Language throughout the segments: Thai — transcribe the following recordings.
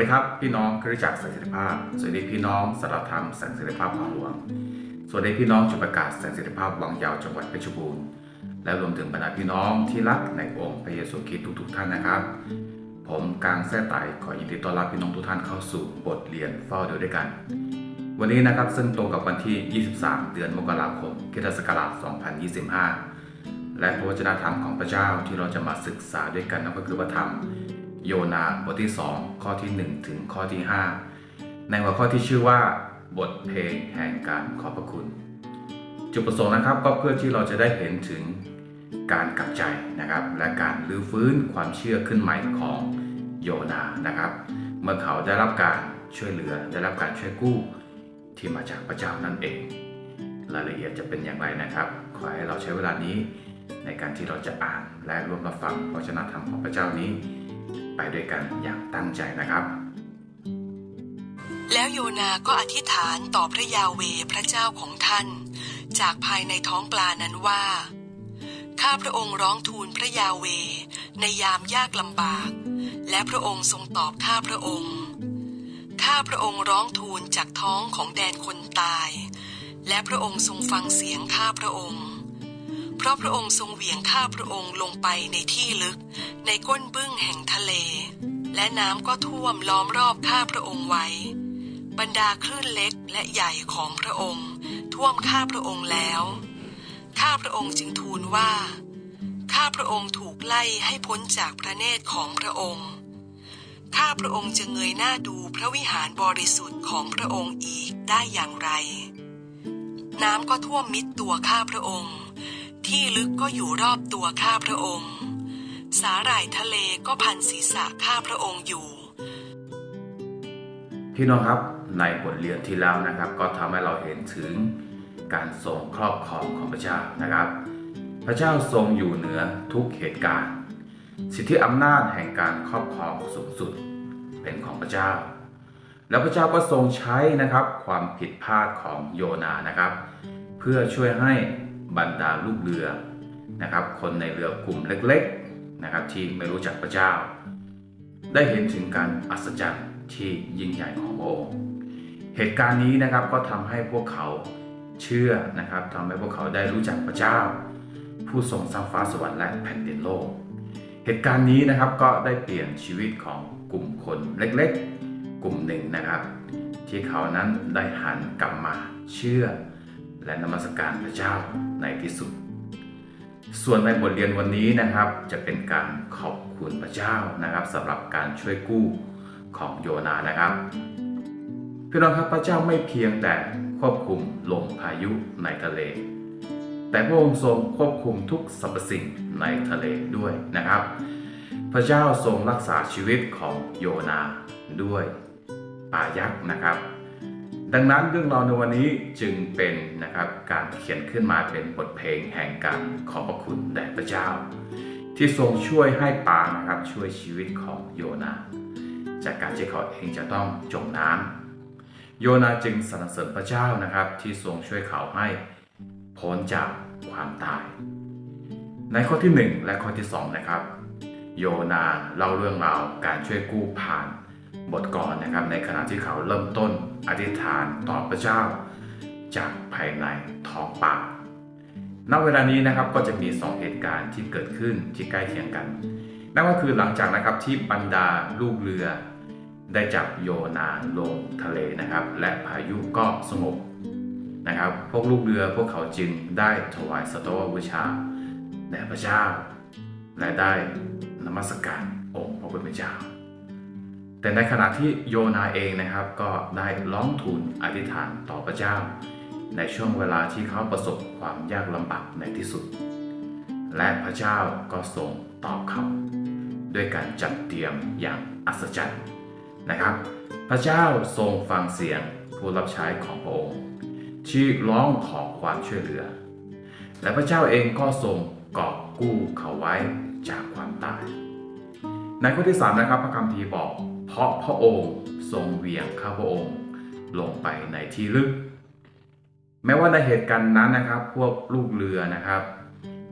ดีครับพี่น้องคริสตจักรสันติภาพ สวัสดีพี่น้องสารธรรมสันติภาพของหลวง สวัสดีพี่น้องจุประกาศสันติภาพวังยาวจังหวัดเพชรบูรณ์ และรวมถึงบรรดาพี่น้องที่รักในองค์พระเยซูคริสต์ทุกๆท่านนะครับ ผมกางแท้ไต่ขอยินดีต้อนรับพี่น้องทุกท่านเข้าสู่บทเรียนเฝ้าดูด้วยกัน วันนี้นะครับซึ่งตรงกับวันที่ 23 เดือนมกราคมคริสตศักราช 2025 และพระวจนะธรรมของพระเจ้าที่เราจะมาศึกษาด้วยกันนั่นก็คือพระธรรม โยนาบทที่ 2 ข้อที่ 1 ถึงข้อที่ 5 ในหัวข้อที่ชื่อว่า บทเพลงแห่งการขอบพระคุณ จุดประสงค์นะครับก็เพื่อที่เราจะได้เห็นถึงการกลับใจนะครับ และการรื้อฟื้นความเชื่อขึ้นใหม่ของโยนานะครับ เมื่อเขาได้รับการช่วยเหลือได้รับการช่วยกู้ที่มาจากพระเจ้านั่นเอง รายละเอียดจะเป็นอย่างไรนะครับ ขอให้เราใช้เวลานี้ในการที่เราจะอ่านและร่วมรับฟังพระวจนะธรรมของพระเจ้านี้ ไปด้วยกันอย่างตั้งใจนะครับ แล้วโยนาก็อธิษฐานต่อพระยาเวพระเจ้าของท่าน จากภายในท้องปลานั้นว่าข้าพระองค์ร้องทูลพระยาเว ในยามยากลำบาก และพระองค์ทรงตอบข้าพระองค์ข้าพระองค์ร้องทูลจากท้องของแดนคนตาย และพระองค์ทรงฟังเสียงข้าพระองค์ เพราะพระองค์ทรงเหวี่ยงข้าพระองค์ลงไปในที่ลึก ในก้นบึ้งแห่งทะเล และน้ำก็ท่วมล้อมรอบข้าพระองค์ไว้ บรรดาคลื่นเล็กและใหญ่ของพระองค์ ท่วมข้าพระองค์แล้วข้าพระองค์จึงทูลว่า ข้าพระองค์ถูกไล่ให้พ้นจากพระเนตรของพระองค์ ข้าพระองค์จะเงยหน้าดูพระวิหารบริสุทธิ์ของพระองค์อีกได้อย่างไร น้ำก็ท่วมมิดตัวข้าพระองค์ ที่ลึกก็อยู่รอบตัวข้าพระองค์ สาหร่ายทะเลก็พันศีรษะข้าพระองค์อยู่ พี่น้องครับในบทเรียนที่แล้วนะครับ ก็ทำให้เราเห็นถึงการทรงครอบครองของพระเจ้านะครับ พระเจ้าทรงอยู่เหนือทุกเหตุการณ์ สิทธิอำนาจแห่งการครอบครองสูงสุดเป็นของพระเจ้า แล้วพระเจ้าก็ทรงใช้นะครับความผิดพลาดของโยนานะครับ เพื่อช่วยให้ บรรดาลูกเรือนะครับ คนในเรือกลุ่มเล็กๆนะครับ ที่ไม่รู้จักพระเจ้า ได้เห็นถึงการอัศจรรย์ที่ยิ่งใหญ่ของพระองค์เหตุการณ์นี้นะครับก็ทำให้พวกเขาเชื่อนะครับทำให้พวกเขาได้รู้จักพระเจ้า ผู้ทรงสร้างฟ้าสวรรค์และแผ่นดินโลก เหตุการณ์นี้นะครับก็ได้เปลี่ยนชีวิตของกลุ่มคนเล็กๆ กลุ่มหนึ่งนะครับ ที่เขานั้นได้หันกลับมาเชื่อ และนมัสการพระเจ้าในที่สุด ส่วนในบทเรียนวันนี้นะครับ จะเป็นการขอบคุณพระเจ้านะครับสำหรับการช่วยกู้ของโยนานะครับพี่น้องครับพระเจ้าไม่เพียงแต่ควบคุมลมพายุในทะเล แต่พระองค์ทรงควบคุมทุกสรรพสิ่งในทะเลด้วยนะครับ พระเจ้าทรงรักษาชีวิตของโยนาด้วยป่ายักษ์นะครับ ดังนั้นเรื่องราวในวันนี้จึงเป็นนะครับการเขียนขึ้นมาเป็นบทเพลงแห่งการขอบพระคุณแด่พระเจ้า ที่ทรงช่วยให้ปานะครับช่วยชีวิตของโยนาจากการที่เขาเองจะต้องจมน้ำโยนาจึงสรรเสริญพระเจ้านะครับ ที่ทรงช่วยเขาให้พ้นจากความตาย ในข้อที่ 1 และข้อที่2นะครับ โยนาเล่าเรื่องราวการช่วยกู้ผ่าน บทก่อนนะครับ ในขณะที่เขาเริ่มต้นอธิษฐานต่อพระเจ้า จากภายในท้องปากณเวลานี้นะครับก็จะมี 2 เหตุการณ์ที่เกิดขึ้นที่ใกล้เคียงกัน นั่นก็คือหลังจากนะครับที่บรรดาลูกเรือ ได้จับโยนาลงทะเลนะครับ และพายุก็สงบนะครับ พวกลูกเรือพวกเขาจึงได้ถวายสตวบูชาแด่พระเจ้าและได้นมัสการองค์พระผู้เป็นเจ้า แต่ในขณะที่โยนาเองนะครับก็ได้ร้องทูลอธิษฐานต่อพระเจ้า ในช่วงเวลาที่เขาประสบความยากลำบากในที่สุด และพระเจ้าก็ทรงตอบเขาด้วยการจัดเตรียมอย่างอัศจรรย์นะครับ พระเจ้าทรงฟังเสียงผู้รับใช้ของพระองค์ ที่ร้องขอความช่วยเหลือ และพระเจ้าเองก็ทรงกอบกู้เขาไว้จากความตาย ในข้อที่3นะครับพระคัมภีร์บอก เพราะพระองค์ทรงเวียงข้าพระองค์ลงไปในที่ลึก แม้ว่าในเหตุการณ์นั้นนะครับ พวกลูกเรือนะครับ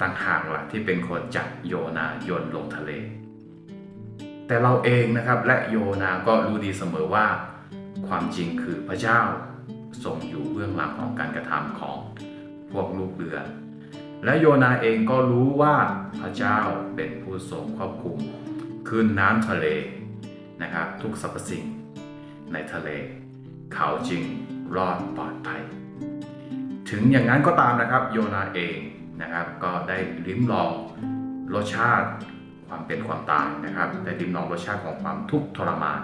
ต่างหากล่ะที่เป็นคนจับโยนาโยนลงทะเล แต่เราเองนะครับและโยนาก็รู้ดีเสมอว่า ความจริงคือพระเจ้าทรงอยู่เบื้องหลังของการกระทำของพวกลูกเรือ และโยนาเองก็รู้ว่าพระเจ้าเป็นผู้ทรงควบคุม คลื่นน้ำทะเลนะครับทุกสรรพสิ่งในทะเล เขาจึงรอดปลอดภัย ถึงอย่างนั้นก็ตามนะครับโยนาเองนะครับ ก็ได้ลิ้มลองรสชาติความเป็นความตายนะครับได้ลิ้มลองรสชาติของความทุกข์ทรมาน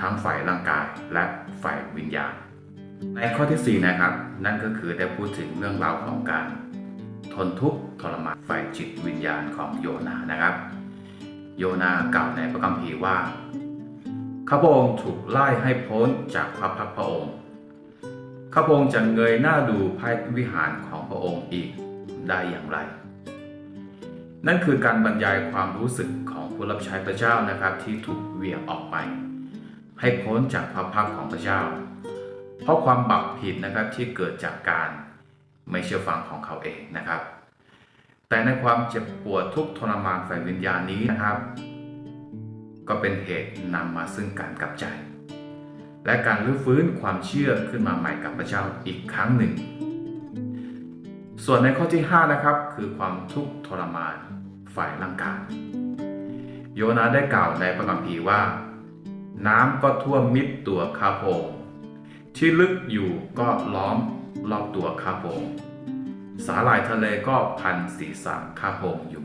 ทั้งฝ่ายร่างกายและฝ่ายวิญญาณ ในข้อที่ 4 นะครับ นั่นก็คือได้พูดถึงเรื่องราวของการทนทุกข์ทรมานฝ่ายจิตวิญญาณของโยนานะครับ โยนากล่าวในพระคัมภีร์ว่าข้าพระองค์ถูกไล่ให้พ้นจากพระพักพระองค์ข้าพระองค์จะเงยหน้าดูพระวิหารของพระองค์อีกได้อย่างไร นั่นคือการบรรยายความรู้สึกของผู้รับใช้พระเจ้านะครับที่ถูกเวียงออกไป ให้พ้นจากพระพักของพระเจ้า เพราะความบักผิดนะครับที่เกิดจากการไม่เชื่อฟังของเขาเองนะครับ แต่ในความเจ็บปวดทุกทรมานฝ่ายวิญญาณนี้นะครับ ก็เป็นเหตุนำมาซึ่งการกลับใจ และการรื้อฟื้นความเชื่อขึ้นมาใหม่กับพระเจ้าอีกครั้งหนึ่ง ส่วนในข้อที่ 5 นะครับคือความทุกข์ทรมานฝ่ายร่างกายโยนาได้กล่าวในพระคัมภีร์ว่า น้ำก็ท่วมมิดตัวข้าพงที่ลึกอยู่ก็ล้อมรอบตัวข้าพง สาหร่ายทะเลก็พันศีรษะข้าพงอยู่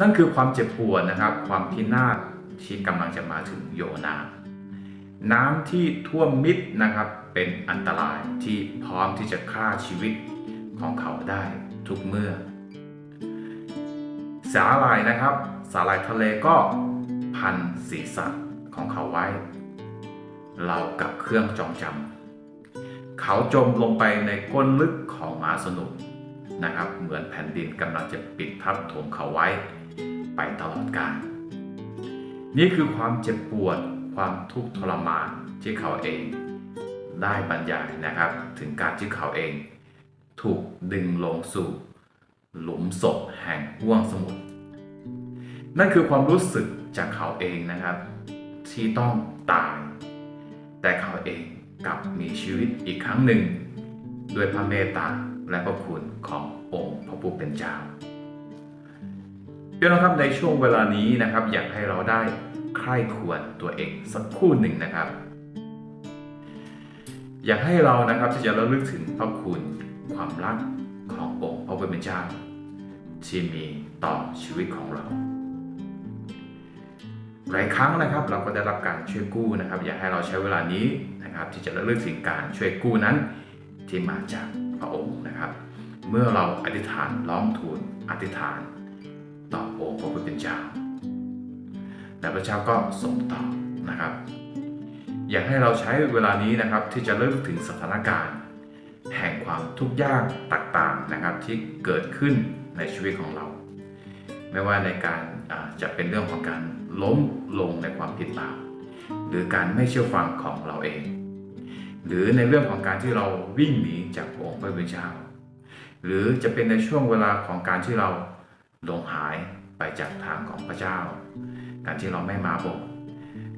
นั่นคือความเจ็บปวดนะครับ ความพินาศที่กำลังจะมาถึงโยนา น้ำที่ท่วมมิดนะครับ เป็นอันตรายที่พร้อมที่จะฆ่าชีวิตของเขาได้ทุกเมื่อ สาหร่ายนะครับ สาหร่ายทะเลก็พันศีรษะของเขาไว้ เรากับเครื่องจองจำ เขาจมลงไปในก้นลึกของมหาสนุกนะครับ เหมือนแผ่นดินกำลังจะปิดทับถมเขาไว้ไปตลอดกาลนี่คือความเจ็บปวดความทุกข์ทรมานที่เขาเองได้บรรยายนะครับ ถึงการที่เขาเอง ถูกดึงลงสู่ หลุมศพแห่งห้วงสมุทรนั่นคือความรู้สึกจากเขาเองนะครับ ที่ต้องตาย แต่เขาเอง กลับมีชีวิตอีกครั้งหนึ่ง ด้วยพระเมตตาและพระคุณขององค์พระผู้เป็นเจ้าพี่น้องครับในช่วงเวลานี้นะครับ อยากให้เราได้ใคร่ควรตัวเองสักคู่หนึ่งนะครับ อยากให้เรานะครับที่จะระลึกถึงพระคุณความรักขององค์พระผู้เป็นเจ้าที่มีต่อชีวิตของเรา หลายครั้งนะครับเราก็ได้รับการช่วยกู้นะครับ อยากให้เราใช้เวลานี้นะครับที่จะระลึกถึงการช่วยกู้นั้นที่มาจากพระองค์นะครับ เมื่อเราอธิษฐานร้องทูลอธิษฐาน ต่อองค์พระผู้เป็นเจ้าและพระเจ้าก็ทรงตอบนะครับ อยากให้เราใช้เวลานี้นะครับที่จะเลิกถึงสถานการณ์ แห่งความทุกข์ยากต่างๆนะครับที่เกิดขึ้นในชีวิตของเรา ไม่ว่าในการจะเป็นเรื่องของการ ล้มลงในความผิดบาปหรือการไม่เชื่อฟังของเราเอง หรือในเรื่องของการที่เราวิ่งหนีจากองค์พระผู้เป็นเจ้าหรือจะเป็นในช่วงเวลาของการที่เราหลงหายไปจากทางของพระเจ้า การที่เราไม่มาบอก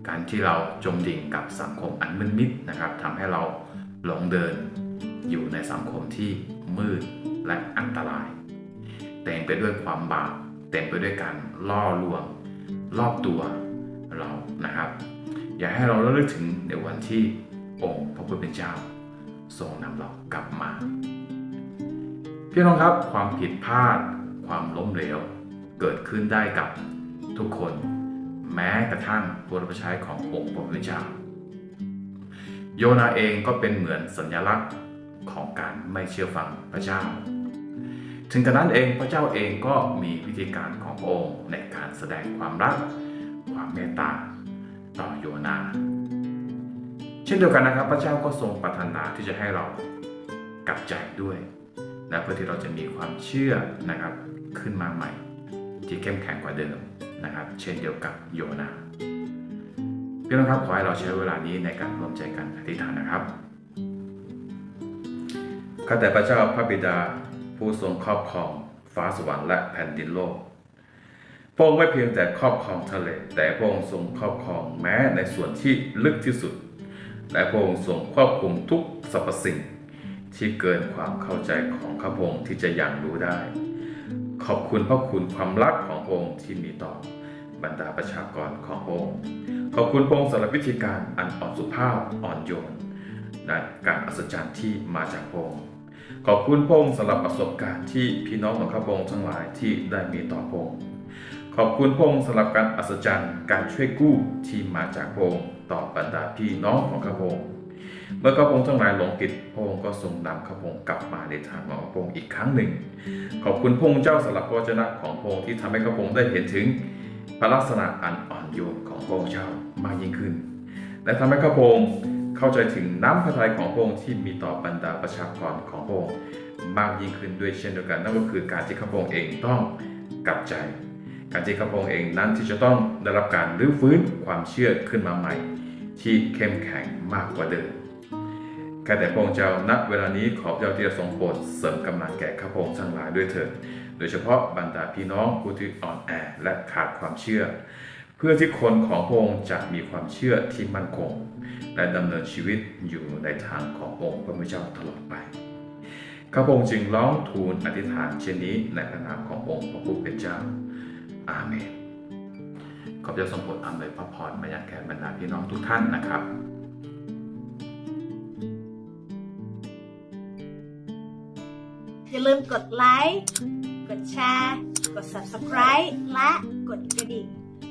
การที่เราจมดิ่งกับสังคมอันมืดมิดนะครับทำให้เราหลงเดินอยู่ในสังคมที่มืดและอันตราย เต็มไปด้วยความบาปเต็มไปด้วยการล่อลวง รอบตัวเรานะครับ อย่าให้เราระลึกถึงในวันที่องค์พระผู้เป็นเจ้าทรงนำเรากลับมาพี่น้องครับความผิดพลาด ความล้มเหลว เกิดขึ้นได้กับทุกคน แม้กระทั่งผู้รับใช้ขององค์พระผู้เป็นเจ้าโยนาเองก็เป็นเหมือนสัญลักษณ์ของการไม่เชื่อฟังพระเจ้า ถึงกระนั้นเองพระเจ้าเองก็มีวิธีการของพระองค์ในการแสดงความรัก ความเมตตาต่อโยนา เช่นเดียวกันนะครับ พระเจ้าก็ทรงปรารถนาที่จะให้เรากลับใจด้วยและเพื่อที่เราจะมีความเชื่อนะครับขึ้นมาใหม่ ที่เข้มแข็งกว่าเดิมนะครับ เช่นเดียวกับโยนาพี่น้องครับขอให้เราใช้เวลานี้ในการรวมใจกันอธิษฐานนะครับข้าแต่พระเจ้าพระบิดา ผู้ทรงครอบครอง ฟ้าสวรรค์และแผ่นดินโลก พระองค์ไม่เพียงแต่ครอบครองทะเล แต่พระองค์ทรงครอบครองแม้ในส่วนที่ลึกที่สุด และพระองค์ทรงควบคุมทุกสรรพสิ่ง ที่เกินความเข้าใจของข้าพระองค์ที่จะยังรู้ได้ ขอบคุณพระคุณความรักของพระองค์ที่มีต่อบรรดาประชากรของพระองค์ ขอบคุณพระองค์สำหรับวิธีการอันอ่อนสุภาพอ่อนโยนและการอัศจรรย์ที่มาจากพระองค์ ขอบคุณพงค์สำหรับประสบการณ์ที่พี่น้องของข้าพงค์ทั้งหลายที่ได้มีต่อพงค์ขอบคุณพงค์สำหรับการอัศจรรย์การช่วยกู้ที่มาจากพงค์ต่อบรรดาพี่น้องของข้าพงค์เมื่อข้าพงค์ทั้งหลายหลงผิดพงค์ก็ทรงนำข้าพงค์กลับมาในทางของพระองค์อีกครั้งหนึ่ง ขอบคุณพงค์เจ้าสำหรับพระวจนะของพงค์ที่ทำให้ข้าพงค์ได้เห็นถึงพระลักษณะอันอ่อนโยนของพระองค์เจ้ามากยิ่งขึ้น และทำให้ข้าพงค์ เข้าใจถึงน้ำพระทัยของพระองค์ที่มีต่อบรรดาประชากรของพระองค์มากยิ่งขึ้นด้วยเช่นเดียวกันนั่นก็คือการที่ข้าพระองค์เองต้องกลับใจ การที่ข้าพระองค์เองนั้นที่จะต้องได้รับการรื้อฟื้นความเชื่อขึ้นมาใหม่ ที่เข้มแข็งมากกว่าเดิมแค่แต่พระองค์เจ้าณเวลานี้ขอเจ้าที่จะทรงโปรดเสริมกำลังแก่ข้าพระองค์ทั้งหลายด้วยเถิดโดยเฉพาะบรรดาพี่น้องผู้ที่อ่อนแอและขาดความเชื่อ เพื่อที่คนของพระองค์จะมีความเชื่อที่มั่นคง และดำเนินชีวิตอยู่ในทางขององค์พระผู้เจ้าตลอดไปข้าพงค์จึงร้องทูลอธิษฐานเช่นนี้ในพระนามขององค์พระผู้เป็นเจ้า อาเมน ขอบพระเจ้าทรงโปรดอำนวยพระพรมายังแก่บรรดาพี่น้องทุกท่านนะครับอย่าลืมกดไลค์ กดแชร์ กด subscribe และกดกระดิ่ง